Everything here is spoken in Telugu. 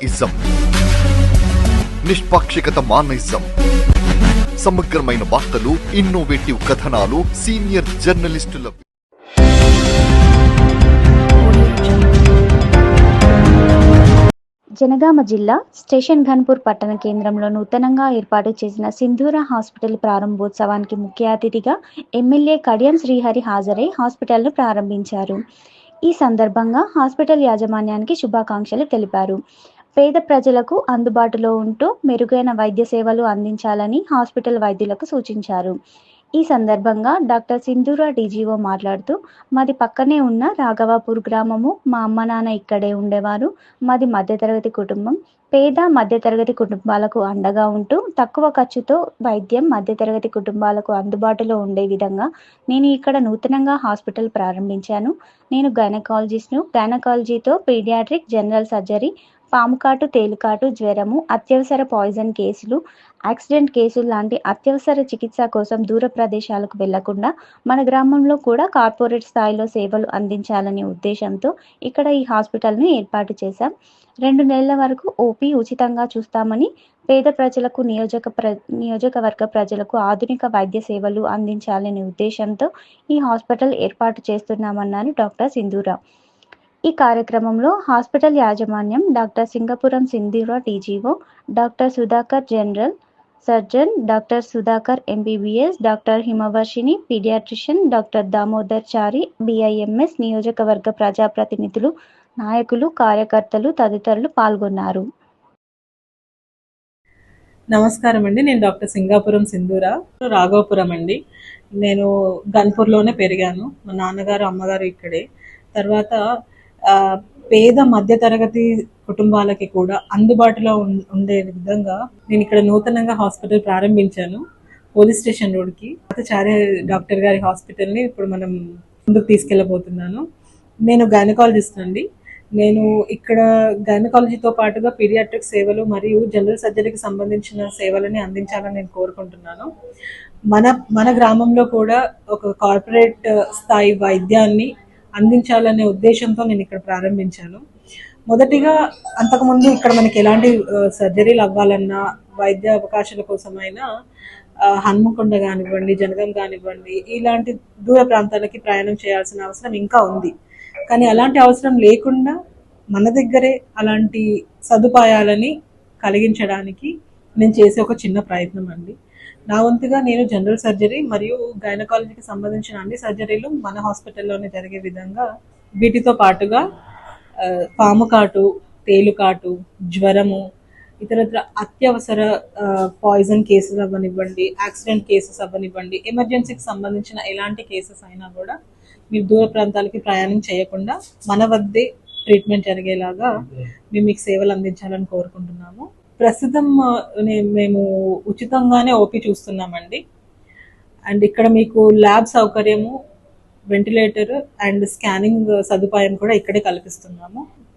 ఇజం నిష్పాక్షికత మానయిజం సమగ్రమైన వార్తలు ఇన్నోవేటివ్ కథనాలు సీనియర్ జర్నలిస్టుల జనగామ జిల్లా స్టేషన్ ఘన్పూర్ పట్టణ కేంద్రంలో నూతనంగా ఏర్పాటు చేసిన సింధూర హాస్పిటల్ ప్రారంభోత్సవానికి ముఖ్య అతిథిగా ఎమ్మెల్యే కడియం శ్రీహరి హాజరై హాస్పిటల్ను ప్రారంభించారు. ఈ సందర్భంగా హాస్పిటల్ యాజమాన్యానికి శుభాకాంక్షలు తెలిపారు. పేద ప్రజలకు అందుబాటులో ఉంటూ మెరుగైన వైద్య సేవలు అందించాలని హాస్పిటల్ వైద్యులకు సూచించారు. ఈ సందర్భంగా డాక్టర్ సింధూర డీజీఓ మాట్లాడుతూ మాది పక్కనే ఉన్న రాఘవాపూర్ గ్రామము. మా అమ్మ నాన్న ఇక్కడే ఉండేవారు. మాది మధ్యతరగతి కుటుంబం. పేద మధ్యతరగతి కుటుంబాలకు అండగా ఉంటూ తక్కువ ఖర్చుతో వైద్యం మధ్యతరగతి కుటుంబాలకు అందుబాటులో ఉండే విధంగా నేను ఇక్కడ నూతనంగా హాస్పిటల్ ప్రారంభించాను. నేను గైనకాలజిస్ట్ను. గైనకాలజీతో పీడియాట్రిక్ జనరల్ సర్జరీ పాముకాటు తేలుకాటు జ్వరము అత్యవసర పాయిజన్ కేసులు యాక్సిడెంట్ కేసులు లాంటి అత్యవసర చికిత్స కోసం దూర ప్రదేశాలకు వెళ్ళకుండా మన గ్రామంలో కూడా కార్పొరేట్ స్థాయిలో సేవలు అందించాలనే ఉద్దేశంతో ఇక్కడ ఈ హాస్పిటల్ను ఏర్పాటు చేశాం. రెండు నెలల వరకు ఓపీ ఉచితంగా చూస్తామని పేద ప్రజలకు నియోజక ప్ర నియోజకవర్గ ప్రజలకు ఆధునిక వైద్య సేవలు అందించాలనే ఉద్దేశంతో ఈ హాస్పిటల్ ఏర్పాటు చేస్తున్నామన్నారు డాక్టర్ సింధూరావు. ఈ కార్యక్రమంలో హాస్పిటల్ యాజమాన్యం doctor Singapuram Sindhura TGO doctor Sudhakar general surgeon doctor Sudhakar MBBS doctor Himavarshini paediatrician doctor Damodar Chari BIMS నియోజకవర్గ ప్రజాప్రతినిధులు నాయకులు కార్యకర్తలు తదితరులు పాల్గొన్నారు. నమస్కారం అండి. నేను డాక్టర్ సింగాపురం సింధూరా రాఘవపురం అండి. నేను గన్పూర్లోనే పెరిగాను. మా నాన్నగారు అమ్మగారు ఇక్కడే. తర్వాత పేద మధ్యతరగతి కుటుంబాలకి కూడా అందుబాటులో ఉం- ఉండే విధంగా నేను ఇక్కడ నూతనంగా హాస్పిటల్ ప్రారంభించాను పోలీస్ స్టేషన్ రోడ్కి చారే డాక్టర్ గారి హాస్పిటల్ని ఇప్పుడు మనం ముందుకు తీసుకెళ్ళబోతున్నాను. నేను గైనకాలజిస్ట్ అండి. నేను ఇక్కడ గైనకాలజీతో పాటుగా పీడియాట్రిక్ సేవలు మరియు జనరల్ సర్జరీకి సంబంధించిన సేవలని అందించాలని నేను కోరుకుంటున్నాను. మన మన గ్రామంలో కూడా ఒక కార్పొరేట్ స్థాయి వైద్యాన్ని అందించాలనే ఉద్దేశంతో నేను ఇక్కడ ప్రారంభించాను. మొదటిగా అంతకుముందు ఇక్కడ మనకి ఎలాంటి సర్జరీలు అవ్వాలన్నా వైద్య అవకాశాల కోసమైనా ఆ, హన్మకొండ కానివ్వండి జనగం కానివ్వండి ఇలాంటి దూర ప్రాంతాలకి ప్రయాణం చేయాల్సిన అవసరం ఇంకా ఉంది. కానీ అలాంటి అవసరం లేకుండా మన దగ్గరే అలాంటి సదుపాయాలని కలిగించడానికి నేను చేసే ఒక చిన్న ప్రయత్నం అండి. నా వంతుగా నేను జనరల్ సర్జరీ మరియు గైనకాలజీకి సంబంధించిన అన్ని సర్జరీలు మన హాస్పిటల్లోనే జరిగే విధంగా వీటితో పాటుగా పాము కాటు తేలుకాటు జ్వరము ఇతరత్ర అత్యవసర పాయిజన్ కేసెస్ అవ్వనివ్వండి యాక్సిడెంట్ కేసెస్ అవ్వనివ్వండి ఎమర్జెన్సీకి సంబంధించిన ఎలాంటి కేసెస్ అయినా కూడా మీరు దూర ప్రాంతాలకి ప్రయాణం చేయకుండా మన వద్దే ట్రీట్మెంట్ జరిగేలాగా మేము మీకు సేవలు అందించాలని కోరుకుంటున్నాము. ప్రస్తుతం మేము ఉచితంగానే ఓపీ చూస్తున్నామండి. అండ్ ఇక్కడ మీకు ల్యాబ్ సౌకర్యము వెంటిలేటర్ అండ్ స్కానింగ్ సదుపాయం కూడా ఇక్కడే కల్పిస్తున్నాము.